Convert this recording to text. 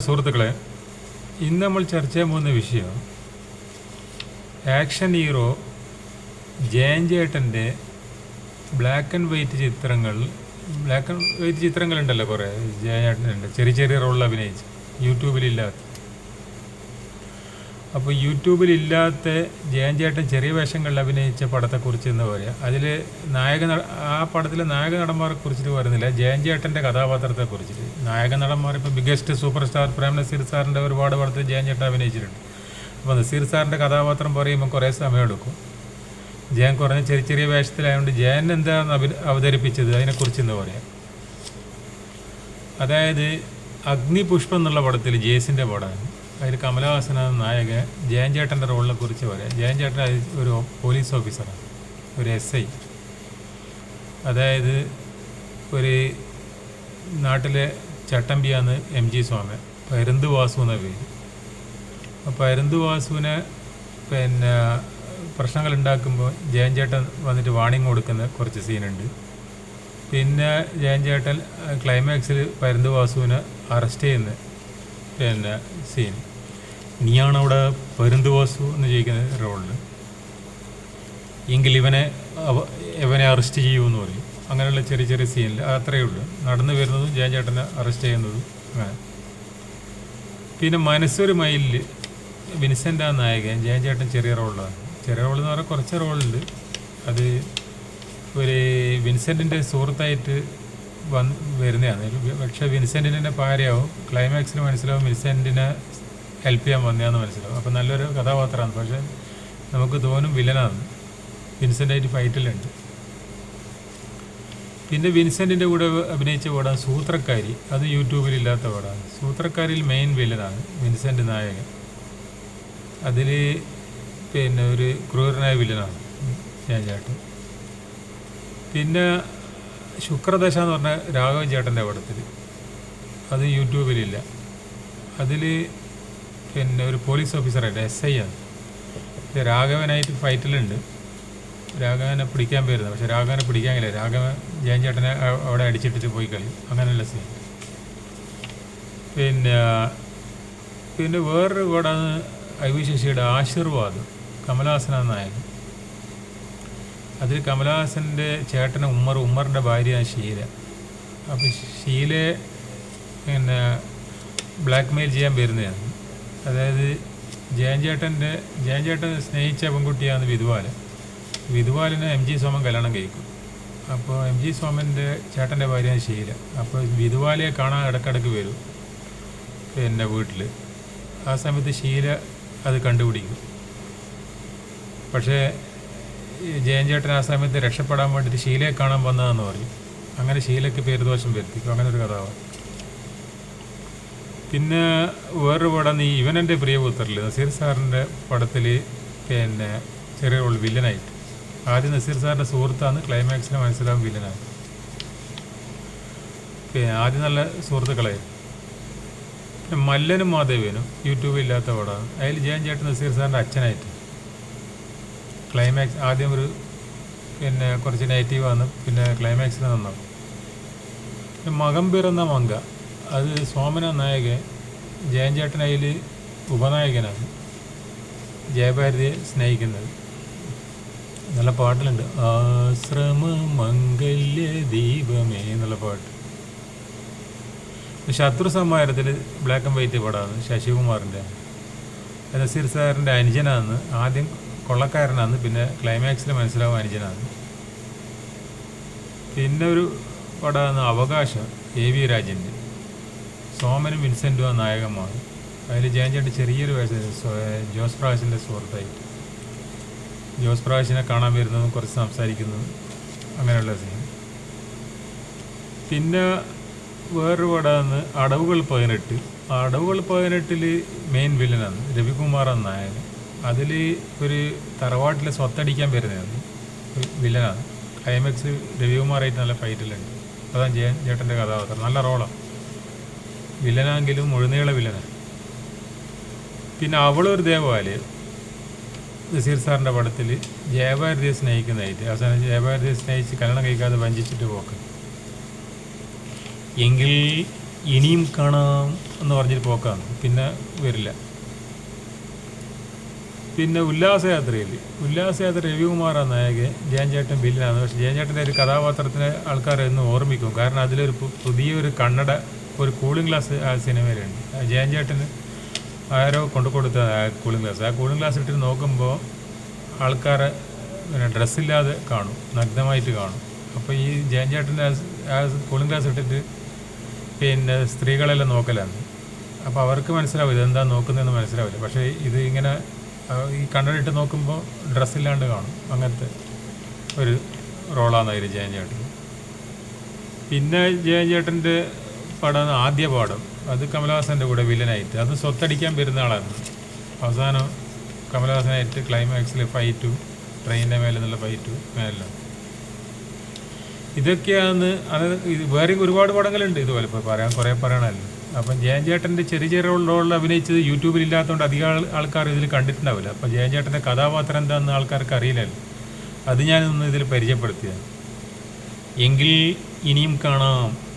സുഹൃത്തുക്കളെ ഇന്ന് നമ്മൾ ചർച്ച ചെയ്യാൻ പോകുന്ന വിഷയം ആക്ഷൻ ഹീറോ ജയൻ ചേട്ടന്റെ ബ്ലാക്ക് ആൻഡ് വൈറ്റ് ചിത്രങ്ങൾ ബ്ലാക്ക് ആൻഡ് വൈറ്റ് ചിത്രങ്ങളുണ്ടല്ലോ കുറേ ജയൻ ചേട്ടന്റെ ചെറിയ ചെറിയ റോളിൽ അഭിനയിച്ച് യൂട്യൂബിലില്ലാത്ത. അപ്പോൾ യൂട്യൂബിലില്ലാത്ത ജയൻ ചെറിയ വേഷങ്ങളിൽ അഭിനയിച്ച പടത്തെക്കുറിച്ച് എന്ന് പറയാം. അതിൽ നായക ആ പടത്തിലെ നായക നടന്മാരെ കുറിച്ചിട്ട് പറയുന്നില്ല. ജയൻ ചേട്ടന്റെ കഥാപാത്രത്തെ കുറിച്ചിട്ട് നായക നടന്മാർ ഇപ്പോൾ biggest super star Prem Nazir സാറിന്റെ ഒരുപാട് പടത്തിൽ ജയൻ അഭിനയിച്ചിട്ടുണ്ട്. അപ്പോൾ നസീർ സാറിന്റെ കഥാപാത്രം പറയുമ്പോൾ കുറേ സമയമെടുക്കും. ജയൻ കുറഞ്ഞ ചെറിയ ചെറിയ വേഷത്തിലായതുകൊണ്ട് ജയൻ എന്താണ് അഭി അവതരിപ്പിച്ചത്? അതിനെക്കുറിച്ച് എന്ന് പറയാം. അതായത് അഗ്നിപുഷ്പം എന്നുള്ള പടത്തിൽ ജേസിന്റെ പടമാണ്. അതിൽ കമലഹാസനാണ് നായകൻ ജയൻ ചേട്ടന്റെ റോളിനെ കുറിച്ച് പറയാം. ജയൻ ചേട്ടൻ ഒരു പോലീസ് ഓഫീസറാണ് ഒരു എസ് ഐ. അതായത് ഒരു നാട്ടിലെ ചട്ടമ്പിയാണ് എം ജി സ്വാമി പരുന്ത് വാസു എന്ന പേര്. അപ്പോൾ പരുന്ത് വാസുവിനെ പിന്നെ പ്രശ്നങ്ങൾ ഉണ്ടാക്കുമ്പോൾ ജയൻ ചേട്ടൻ വന്നിട്ട് വാണിംഗ് കൊടുക്കുന്ന കുറച്ച് സീനുണ്ട്. പിന്നെ ജയൻ ചേട്ടൻ ക്ലൈമാക്സിൽ പരുന്ത് വാസുവിനെ അറസ്റ്റ് ചെയ്യുന്ന പിന്നെ സീൻ നീയാണ് അവിടെ പരുന്തുവാസു എന്ന് ചോദിക്കുന്ന റോളിൽ എങ്കിൽ ഇവനെ ഇവനെ അറസ്റ്റ് ചെയ്യുമെന്ന് പറയും. അങ്ങനെയുള്ള ചെറിയ ചെറിയ സീനിൽ അത്രയേ ഉള്ളൂ. നടന്നു വരുന്നതും ജയൻ ചേട്ടനെ അറസ്റ്റ് ചെയ്യുന്നതും പിന്നെ മനസ്സൊരു മൈലിൽ വിൻസെന്റ് ആ നായകൻ ജയൻ ചേട്ടൻ ചെറിയ റോളിലാണ്. ചെറിയ റോൾ എന്ന് പറഞ്ഞാൽ കുറച്ച് റോളുണ്ട്. അത് ഒരു വിൻസെന്റിന്റെ സുഹൃത്തായിട്ട് വന്ന് വരുന്നതാണ്. പക്ഷേ വിൻസെന്റിന്റെ ഭാര്യയാവും. ക്ലൈമാക്സിൽ മനസ്സിലാവും വിൻസെന്റിനെ ഹെൽപ്പ് ചെയ്യാൻ വന്നതാന്ന് മനസ്സിലാവും. അപ്പോൾ നല്ലൊരു കഥാപാത്രമാണ്. പക്ഷേ നമുക്ക് തോന്നും വില്ലനാണ്. വിൻസെന്റായിട്ട് ഫൈറ്റിലുണ്ട് പിന്നെ വിൻസെന്റിന്റെ കൂടെ അഭിനയിച്ച പടം സൂത്രക്കാരി. അത് യൂട്യൂബിൽ ഇല്ലാത്ത പടമാണ്. സൂത്രക്കാരിൽ മെയിൻ വില്ലനാണ് വിൻസെന്റ് നായകൻ. അതിൽ പിന്നെ ഒരു ക്രൂരനായ വില്ലനാണ് ഞാൻ ചേട്ടൻ. പിന്നെ ശുക്രദശ എന്ന് പറഞ്ഞ രാഘവൻ ചേട്ടന്റെ പടത്തിൽ അത് യൂട്യൂബിലില്ല അതിൽ പിന്നെ ഒരു പോലീസ് ഓഫീസറായിട്ട് എസ് ഐ ആണ്. രാഘവനായിട്ട് ഫൈറ്റിലുണ്ട് രാഘവനെ പിടിക്കാൻ പോയിരുന്നു പക്ഷെ രാഘവനെ പിടിക്കാൻ കഴിയില്ല. രാഘവൻ ജയൻ ചേട്ടനെ അ- അവിടെ അടിച്ചിട്ടിട്ട് പോയി കളി. അങ്ങനെയുള്ള സീൻ പിന്നെ പിന്നെ വേറൊരു പടമാണ് ഐ വി ശശിയുടെ ആശീർവാദ്. കമലഹാസനാണ് നായകൻ. അതിൽ കമലഹാസന്റെ ചേട്ടന് ഉമ്മർ ഉമ്മറിന്റെ ഭാര്യയാണ് ഷീല. അപ്പോൾ ഷീലയെ പിന്നെ ബ്ലാക്ക് മെയിൽ ചെയ്യാൻ വരുന്നതാണ്. അതായത് ജയൻചേട്ടന്റെ ജയൻചേട്ടൻ ജയൻ ചേട്ടൻ സ്നേഹിച്ച പെൺകുട്ടിയാണ് വിധുവാലൻ വിധുവാലിനെ എം ജി സോമൻ കല്യാണം കഴിക്കും. അപ്പോൾ എം ജി സോമന്റെ ചേട്ടന്റെ ഭാര്യയാണ് ഷീല അപ്പോൾ വിധുവാലയെ കാണാൻ ഇടക്കിടക്ക് വരും പിന്നെ വീട്ടിൽ ആ സമയത്ത് ഷീല അത് കണ്ടുപിടിക്കും. പക്ഷേ ജയൻ ചേട്ടൻ ആ സമയത്ത് രക്ഷപ്പെടാൻ വേണ്ടിയിട്ട് ഷീലയെ കാണാൻ വന്നതെന്ന് പറയും. അങ്ങനെ ഷീലയ്ക്ക് പേരുദോഷം വരുത്തിക്കും അങ്ങനെ ഒരു കഥാവാണ് പിന്നെ വേറൊരു പടം ഈ ഇവനെന്റെ പ്രിയപുത്രൽ നസീർ സാറിന്റെ പടത്തിൽ പിന്നെ ചെറിയ റോൾ വില്ലനായിട്ട് ആദ്യം നസീർ സാറിന്റെ സുഹൃത്താണ് ക്ലൈമാക്സിൽ മനസ്സിലാവും വില്ലനായി പിന്നെ ആദ്യം നല്ല സുഹൃത്തുക്കളായിരുന്നു പിന്നെ മല്ലനും മാധവനും യൂട്യൂബിൽ ഇല്ലാത്ത പടമാണ്. അതിൽ ജയൻ ചേട്ടൻ നസീർ സാറിന്റെ അച്ഛനായിട്ട്. ക്ലൈമാക്സ് ആദ്യം ഒരു പിന്നെ കുറച്ച് നെഗറ്റീവ് പിന്നെ ക്ലൈമാക്സിന് നന്നാവും. പിന്നെ മകം പിറന്ന മങ്ക. അത് സോമന നായകൻ ജയൻ ചേട്ടൻ അതിൽ ഉപനായകനാണ്. ജയഭാരതിയെ സ്നേഹിക്കുന്നത്. നല്ല പാട്ടിലുണ്ട്. ആശ്രമ മംഗല്യ ദീപമേ എന്നുള്ള പാട്ട്. ശത്രു സമ്മാനത്തിൽ ബ്ലാക്ക് ആൻഡ് വൈറ്റ് പാടാണ് ശശികുമാറിന്റെ. നസീർ സാറിന്റെ അനുജനാന്ന് ആദ്യം കൊള്ളക്കാരനാന്ന് പിന്നെ ക്ലൈമാക്സിൽ മനസ്സിലാവും അനുജനാന്ന് പിന്നെ ഒരു പടമാണ് അവകാശം എ വി രാജന്റെ. സോമനും വിൻസെന്റും ആ നായകന്മാർ. അതിൽ ജയൻ ചേട്ടൻ ചെറിയൊരു വയസ്സ് ജോസ് പ്രാവശ്യന്റെ സുഹൃത്തായിട്ട്. ജോസ് പ്രാവശ്യനെ കാണാൻ വരുന്നതും കുറച്ച് സംസാരിക്കുന്നതും അങ്ങനെയുള്ള സീൻ പിന്നെ വേറൊരു പടമാണ് അടവുകൾ പതിനെട്ട്. അടവുകൾ പതിനെട്ടിൽ മെയിൻ വില്ലനാണ് രവികുമാർ എന്ന നായകൻ. അതിൽ ഒരു തറവാട്ടിലെ സ്വത്തടിക്കാൻ വരുന്നതാണ് വില്ലനാണ് ക്ലൈമാക്സ് രവികുമാറായിട്ട് നല്ല ഫൈറ്റിലുണ്ട് അതാണ് ജയൻ ചേട്ടന്റെ കഥാപാത്രം. നല്ല റോളാണ് വില്ലനാണെങ്കിലും മുഴുനീള വില്ലനാണ് പിന്നെ അവളൊരു ദേവാൽ നസീർ സാറിന്റെ പടത്തിൽ ജയഭാരതിയെ സ്നേഹിക്കുന്നതായിട്ട്. അവസാനം ജയഭാരതിയെ സ്നേഹിച്ച് കല്യാണം കഴിക്കാതെ വഞ്ചിച്ചിട്ട് പോക്ക്. എങ്കിൽ ഇനിയും കാണാം എന്ന് പറഞ്ഞിട്ട് പോക്കാണ്. പിന്നെ വരില്ല. പിന്നെ ഉല്ലാസയാത്രയിൽ ഉല്ലാസയാത്ര രവികുമാറാണ് നായകൻ ജയൻചേട്ടൻ ബില്ലിനാണ് പക്ഷേ ജയൻചേട്ടന്റെ ഒരു കഥാപാത്രത്തിനെ ആൾക്കാരെ ഒന്ന് ഓർമ്മിക്കും. കാരണം അതിലൊരു പുതിയൊരു കണ്ണട ഒരു കൂളിംഗ് ഗ്ലാസ് ആ സിനിമയിലുണ്ട് ജയൻ ചേട്ടന് ആരോ കൊണ്ടു കൊടുത്ത കൂളിംഗ് ഗ്ലാസ് ആ കൂളിംഗ് ഗ്ലാസ് ഇട്ടിട്ട് നോക്കുമ്പോൾ ആൾക്കാരെ പിന്നെ ഡ്രസ്സില്ലാതെ കാണും നഗ്നമായിട്ട് കാണും. അപ്പോൾ ഈ ജയൻ ചേട്ടന്റെ ആ കൂളിംഗ് ഗ്ലാസ് ഇട്ടിട്ട് പിന്നെ സ്ത്രീകളെല്ലാം നോക്കലാണ്. അപ്പോൾ അവർക്ക് മനസ്സിലാവും ഇതെന്താ നോക്കുന്നതെന്ന് മനസ്സിലാവില്ല. പക്ഷേ ഇത് ഇങ്ങനെ ഈ കണ്ണടിട്ട് നോക്കുമ്പോൾ ഡ്രസ്സില്ലാണ്ട് കാണും. അങ്ങനത്തെ ഒരു റോളാണ് അതിൽ ജയൻ ചേട്ടൻ പിന്നെ ജയൻ ചേട്ടന്റെ പടം ആദ്യ പാടം. അത് കമലഹാസന്റെ കൂടെ വില്ലനായിട്ട്. അത് സ്വത്തടിക്കാൻ വരുന്ന ആളാണ്. അവസാനം കമലഹാസനായിട്ട് ക്ലൈമാക്സിൽ ഫൈറ്റും ട്രെയിനിന്റെ മേലെ നിന്നുള്ള ഫൈറ്റും മേലെ ഇതൊക്കെയാണ് അത് ഇത് വേറെ ഒരുപാട് പടങ്ങളുണ്ട് ഇതുപോലെ. ഇപ്പോൾ പറയാൻ കുറേ പറയണമല്ലോ. അപ്പം ജയൻ ചേട്ടന്റെ ചെറിയ ചെറിയ റോളിൽ അഭിനയിച്ചത് യൂട്യൂബിൽ ഇല്ലാത്തതുകൊണ്ട് അധികം ആൾക്കാർ ഇതിൽ കണ്ടിട്ടുണ്ടാവില്ല. അപ്പം ജയൻ ചേട്ടന്റെ കഥാപാത്രം എന്താണെന്ന് ആൾക്കാർക്ക് അറിയില്ലല്ലോ. അത് ഞാനൊന്ന് ഇതിൽ പരിചയപ്പെടുത്തിയാണ് എങ്കിൽ ഇനിയും കാണാം.